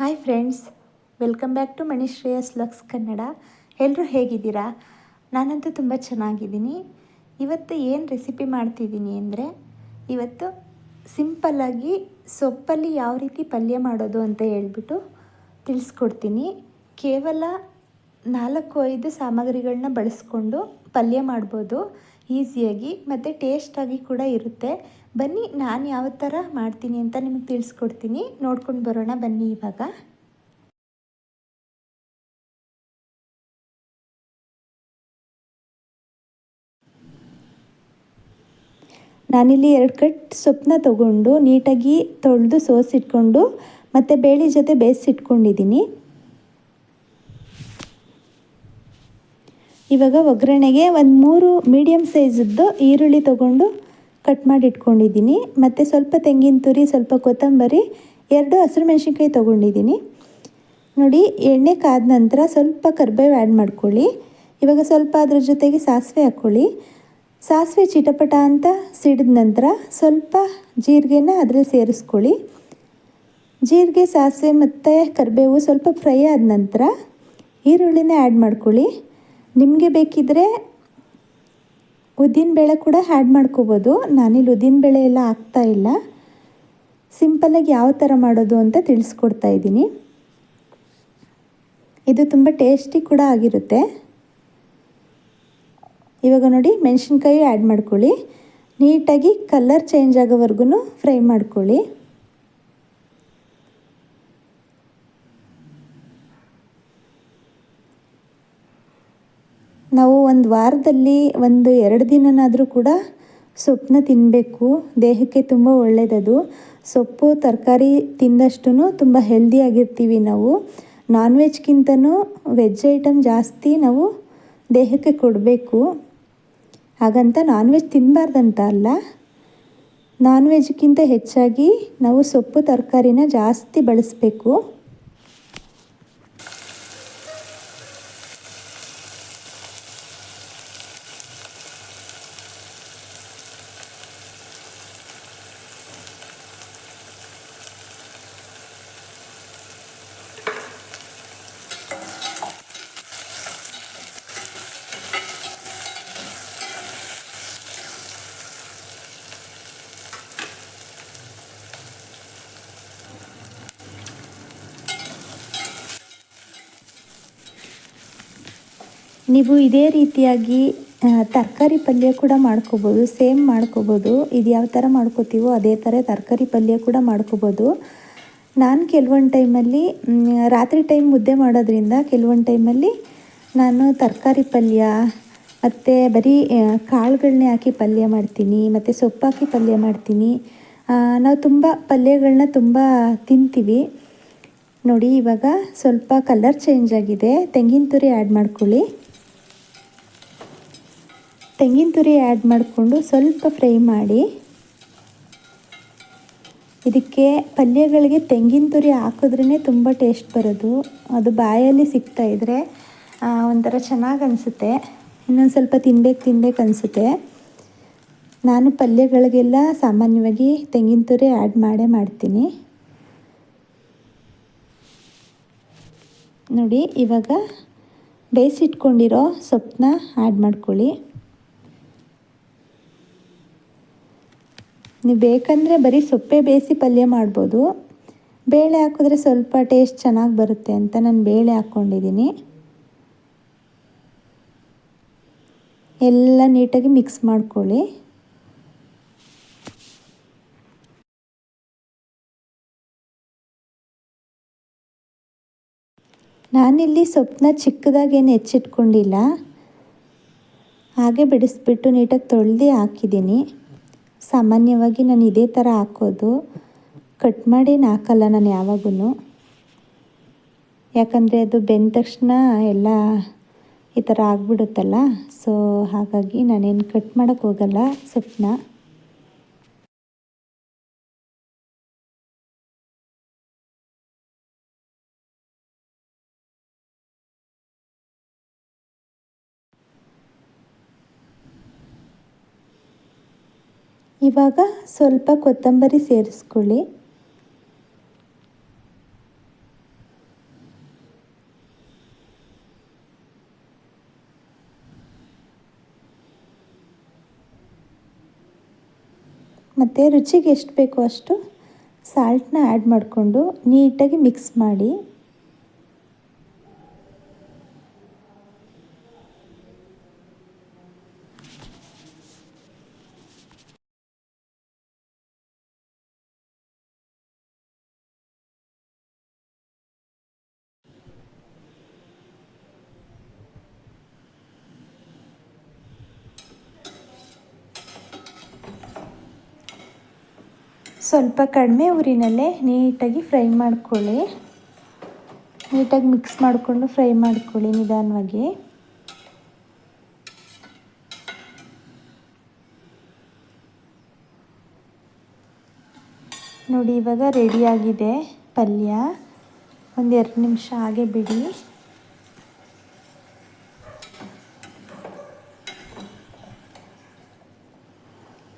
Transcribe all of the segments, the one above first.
Hi friends welcome back to Manishreyas lux Kannada ಎಲ್ಲರೂ ಹೇಗಿದ್ದೀರಾ? ನಾನಂತೂ ತುಂಬ ಚೆನ್ನಾಗಿದ್ದೀನಿ. ಇವತ್ತು ಏನು ರೆಸಿಪಿ ಮಾಡ್ತಿದ್ದೀನಿ ಅಂದರೆ, ಇವತ್ತು ಸಿಂಪಲ್ಲಾಗಿ ಸೊಪ್ಪಲ್ಲಿ ಯಾವ ರೀತಿ ಪಲ್ಯ ಮಾಡೋದು ಅಂತ ಹೇಳ್ಬಿಟ್ಟು ತಿಳಿಸ್ಕೊಡ್ತೀನಿ. ಕೇವಲ ನಾಲ್ಕು ಐದು ಸಾಮಗ್ರಿಗಳನ್ನ ಬಳಸ್ಕೊಂಡು ಪಲ್ಯ ಮಾಡ್ಬೋದು. ಈಸಿಯಾಗಿ ಮತ್ತು ಟೇಸ್ಟಾಗಿ ಕೂಡ ಇರುತ್ತೆ. ಬನ್ನಿ, ನಾನು ಯಾವ ಥರ ಮಾಡ್ತೀನಿ ಅಂತ ನಿಮಗೆ ತಿಳಿಸ್ಕೊಡ್ತೀನಿ. ನೋಡ್ಕೊಂಡು ಬರೋಣ ಬನ್ನಿ ಇವಾಗ. ನಾನಿಲ್ಲಿ ಎರಡು ಕಟ್ ಸೊಪ್ಪನ್ನ ತೊಗೊಂಡು ನೀಟಾಗಿ ತೊಳೆದು ಸೋಸಿಟ್ಕೊಂಡು ಮತ್ತು ಬೇಳೆ ಜೊತೆ ಬೇಯಿಸಿಟ್ಕೊಂಡಿದ್ದೀನಿ ಇವಾಗ ಒಗ್ಗರಣೆಗೆ ಒಂದು ಮೂರು ಮೀಡಿಯಮ್ ಸೈಜದ್ದು ಈರುಳ್ಳಿ ತೊಗೊಂಡು ಕಟ್ ಮಾಡಿ ಇಟ್ಕೊಂಡಿದ್ದೀನಿ. ಮತ್ತು ಸ್ವಲ್ಪ ತೆಂಗಿನ ತುರಿ, ಸ್ವಲ್ಪ ಕೊತ್ತಂಬರಿ, ಎರಡು ಹಸಿರು ಮೆಣಸಿನ್ಕಾಯಿ ತೊಗೊಂಡಿದ್ದೀನಿ. ನೋಡಿ, ಎಣ್ಣೆ ಕಾದ ನಂತರ ಸ್ವಲ್ಪ ಕರ್ಬೇವು ಆ್ಯಡ್ ಮಾಡ್ಕೊಳ್ಳಿ. ಇವಾಗ ಸ್ವಲ್ಪ ಅದ್ರ ಜೊತೆಗೆ ಸಾಸಿವೆ ಹಾಕ್ಕೊಳ್ಳಿ. ಸಾಸಿವೆ ಚಿಟಪಟ ಅಂತ ಸಿಡಿದ ನಂತರ ಸ್ವಲ್ಪ ಜೀರಿಗೆನ ಅದರಲ್ಲಿ ಸೇರಿಸ್ಕೊಳ್ಳಿ. ಜೀರಿಗೆ, ಸಾಸಿವೆ ಮತ್ತು ಕರಿಬೇವು ಸ್ವಲ್ಪ ಫ್ರೈ ಆದ ನಂತರ ಈರುಳ್ಳಿನ ಆ್ಯಡ್ ಮಾಡ್ಕೊಳ್ಳಿ. ನಿಮಗೆ ಬೇಕಿದ್ದರೆ ಉದ್ದಿನಬೇಳೆ ಕೂಡ ಆ್ಯಡ್ ಮಾಡ್ಕೋಬೋದು. ನಾನಿಲ್ಲಿ ಉದ್ದಿನಬೇಳೆ ಎಲ್ಲ ಆಗ್ತಾ ಇಲ್ಲ. ಸಿಂಪಲ್ಲಾಗಿ ಯಾವ ಥರ ಮಾಡೋದು ಅಂತ ತಿಳಿಸ್ಕೊಡ್ತಾ ಇದ್ದೀನಿ. ಇದು ತುಂಬ ಟೇಸ್ಟಿ ಕೂಡ ಆಗಿರುತ್ತೆ. ಇವಾಗ ನೋಡಿ, ಮೆಣಸಿನ್ಕಾಯಿ ಆ್ಯಡ್ ಮಾಡ್ಕೊಳ್ಳಿ. ನೀಟಾಗಿ ಕಲರ್ ಚೇಂಜ್ ಆಗೋವರೆಗೂ ಫ್ರೈ ಮಾಡ್ಕೊಳ್ಳಿ. ನಾವು ಒಂದು ವಾರದಲ್ಲಿ ಒಂದು ಎರಡು ದಿನನಾದರೂ ಕೂಡ ಸೊಪ್ಪನ್ನ ತಿನ್ನಬೇಕು ದೇಹಕ್ಕೆ ತುಂಬ ಒಳ್ಳೆಯದದು ಸೊಪ್ಪು, ತರಕಾರಿ ತಿಂದಷ್ಟು ತುಂಬ ಹೆಲ್ದಿಯಾಗಿರ್ತೀವಿ ನಾವು. ನಾನ್ ವೆಜ್ಗಿಂತನೂ ವೆಜ್ ಐಟಮ್ ಜಾಸ್ತಿ ನಾವು ದೇಹಕ್ಕೆ ಕೊಡಬೇಕು. ಹಾಗಂತ ನಾನ್ ವೆಜ್ ತಿನ್ನಬಾರ್ದಂತ ಅಲ್ಲ. ನಾನ್ ವೆಜ್ಗಿಂತ ಹೆಚ್ಚಾಗಿ ನಾವು ಸೊಪ್ಪು, ತರಕಾರಿನ ಜಾಸ್ತಿ ಬಳಸಬೇಕು. ನೀವು ಇದೇ ರೀತಿಯಾಗಿ ತರಕಾರಿ ಪಲ್ಯ ಕೂಡ ಮಾಡ್ಕೋಬೋದು ಸೇಮ್ ಮಾಡ್ಕೋಬೋದು. ಇದು ಯಾವ ಥರ ಮಾಡ್ಕೋತೀವೋ ಅದೇ ಥರ ತರಕಾರಿ ಪಲ್ಯ ಕೂಡ ಮಾಡ್ಕೋಬೋದು. ನಾನು ಕೆಲವೊಂದು ಟೈಮಲ್ಲಿ ರಾತ್ರಿ ಟೈಮ್ ಮುದ್ದೆ ಮಾಡೋದ್ರಿಂದ ಕೆಲವೊಂದು ಟೈಮಲ್ಲಿ ನಾನು ತರಕಾರಿ ಪಲ್ಯ, ಮತ್ತು ಬರೀ ಕಾಳುಗಳನ್ನೇ ಹಾಕಿ ಪಲ್ಯ ಮಾಡ್ತೀನಿ, ಮತ್ತು ಸೊಪ್ಪು ಹಾಕಿ ಪಲ್ಯ ಮಾಡ್ತೀನಿ. ನಾವು ತುಂಬ ಪಲ್ಯಗಳನ್ನ ತುಂಬ ತಿಂತೀವಿ. ನೋಡಿ, ಇವಾಗ ಸ್ವಲ್ಪ ಕಲರ್ ಚೇಂಜ್ ಆಗಿದೆ. ತೆಂಗಿನ ತುರಿ ಆ್ಯಡ್ ಮಾಡ್ಕೊಳ್ಳಿ. ತೆಂಗಿನ ತುರಿ ಆ್ಯಡ್ ಮಾಡಿಕೊಂಡು ಸ್ವಲ್ಪ ಫ್ರೈ ಮಾಡಿ. ಇದಕ್ಕೆ ಪಲ್ಯಗಳಿಗೆ ತೆಂಗಿನ ತುರಿ ಹಾಕಿದ್ರೇ ತುಂಬ ಟೇಸ್ಟ್ ಬರೋದು. ಅದು ಬಾಯಲ್ಲಿ ಸಿಗ್ತಾ ಇದ್ದರೆ ಒಂಥರ ಚೆನ್ನಾಗಿ ಅನಿಸುತ್ತೆ. ಇನ್ನೊಂದು ಸ್ವಲ್ಪ ತಿನ್ಬೇಕು ತಿನ್ಬೇಕು ಅನಿಸುತ್ತೆ. ನಾನು ಪಲ್ಯಗಳಿಗೆಲ್ಲ ಸಾಮಾನ್ಯವಾಗಿ ತೆಂಗಿನ ತುರಿ ಆ್ಯಡ್ ಮಾಡೇ ಮಾಡ್ತೀನಿ. ನೋಡಿ, ಇವಾಗ ಬೇಯಿಸಿಟ್ಕೊಂಡಿರೋ ಸೊಪ್ಪನ್ನ ಆ್ಯಡ್ ಮಾಡ್ಕೊಳ್ಳಿ. ನೀವು ಬೇಕಂದರೆ ಬರೀ ಸೊಪ್ಪೆ ಬೇಯಿಸಿ ಪಲ್ಯ ಮಾಡ್ಬೋದು. ಬೇಳೆ ಹಾಕಿದ್ರೆ ಸ್ವಲ್ಪ ಟೇಸ್ಟ್ ಚೆನ್ನಾಗಿ ಬರುತ್ತೆ ಅಂತ ನಾನು ಬೇಳೆ ಹಾಕ್ಕೊಂಡಿದ್ದೀನಿ. ಎಲ್ಲ ನೀಟಾಗಿ ಮಿಕ್ಸ್ ಮಾಡ್ಕೊಳ್ಳಿ. ನಾನಿಲ್ಲಿ ಸೊಪ್ಪನ್ನ ಚಿಕ್ಕದಾಗೇನು ಹೆಚ್ಚಿಟ್ಕೊಂಡಿಲ್ಲ. ಹಾಗೆ ಬಿಡಿಸ್ಬಿಟ್ಟು ನೀಟಾಗಿ ತೊಳೆದು ಹಾಕಿದ್ದೀನಿ. ಸಾಮಾನ್ಯವಾಗಿ ನಾನು ಇದೇ ಥರ ಹಾಕೋದು. ಕಟ್ ಮಾಡೇನು ಹಾಕಲ್ಲ ನಾನು ಯಾವಾಗೂ ಯಾಕಂದರೆ ಅದು ಬೆಂದ ತಕ್ಷಣ ಎಲ್ಲ ಈ ಥರ ಆಗಿಬಿಡುತ್ತಲ್ಲ. ಸೊ ಹಾಗಾಗಿ ನಾನೇನು ಕಟ್ ಮಾಡೋಕ್ಕೋಗಲ್ಲ ಸೊಪ್ಪನ್ನ. ಇವಾಗ ಸ್ವಲ್ಪ ಕೊತ್ತಂಬರಿ ಸೇರಿಸ್ಕೊಳ್ಳಿ. ಮತ್ತು ರುಚಿಗೆ ಎಷ್ಟು ಬೇಕೋ ಅಷ್ಟು ಸಾಲ್ಟನ್ನ ಆ್ಯಡ್ ಮಾಡಿಕೊಂಡು ನೀಟಾಗಿ ಮಿಕ್ಸ್ ಮಾಡಿ. ಸ್ವಲ್ಪ ಕಡಿಮೆ ಊರಿನಲ್ಲೇ ನೀಟಾಗಿ ಫ್ರೈ ಮಾಡ್ಕೊಳ್ಳಿ. ನೀಟಾಗಿ ಮಿಕ್ಸ್ ಮಾಡಿಕೊಂಡು ಫ್ರೈ ಮಾಡ್ಕೊಳ್ಳಿ ನಿಧಾನವಾಗಿ. ನೋಡಿ, ಇವಾಗ ರೆಡಿಯಾಗಿದೆ ಪಲ್ಯ. ಒಂದು ಎರಡು ನಿಮಿಷ ಹಾಗೆ ಬಿಡಿ.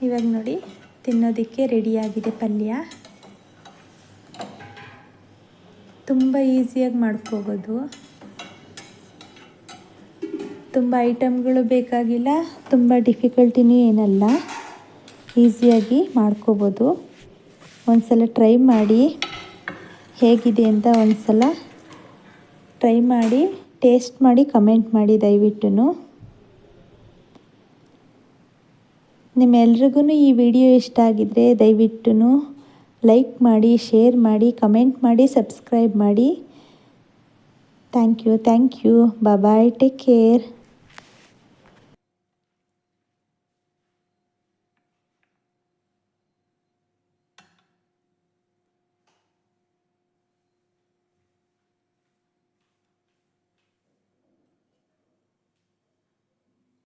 ಇವಾಗ ನೋಡಿ. ತಿನ್ನೋದಕ್ಕೆ ರೆಡಿಯಾಗಿದೆ ಪಲ್ಯ. ತುಂಬ ಈಸಿಯಾಗಿ ಮಾಡ್ಕೋಬೋದು. ತುಂಬ ಐಟಮ್ಗಳು ಬೇಕಾಗಿಲ್ಲ, ತುಂಬ ಡಿಫಿಕಲ್ಟಿನೂ ಏನಲ್ಲ. ಈಸಿಯಾಗಿ ಮಾಡ್ಕೋಬೋದು. ಒಂದು ಸಲ ಟ್ರೈ ಮಾಡಿ, ಹೇಗಿದೆ ಅಂತ ಒಂದು ಸಲ ಟ್ರೈ ಮಾಡಿ, ಟೇಸ್ಟ್ ಮಾಡಿ, ಕಮೆಂಟ್ ಮಾಡಿ ದಯವಿಟ್ಟು. ನಿಮ್ಮೆಲ್ರಿಗೂ ಈ ವಿಡಿಯೋ ಇಷ್ಟ ಆಗಿದ್ದರೆ ದಯವಿಟ್ಟು ಲೈಕ್ ಮಾಡಿ, ಶೇರ್ ಮಾಡಿ, ಕಮೆಂಟ್ ಮಾಡಿ, ಸಬ್ಸ್ಕ್ರೈಬ್ ಮಾಡಿ. Thank you thank you. Bye, take care.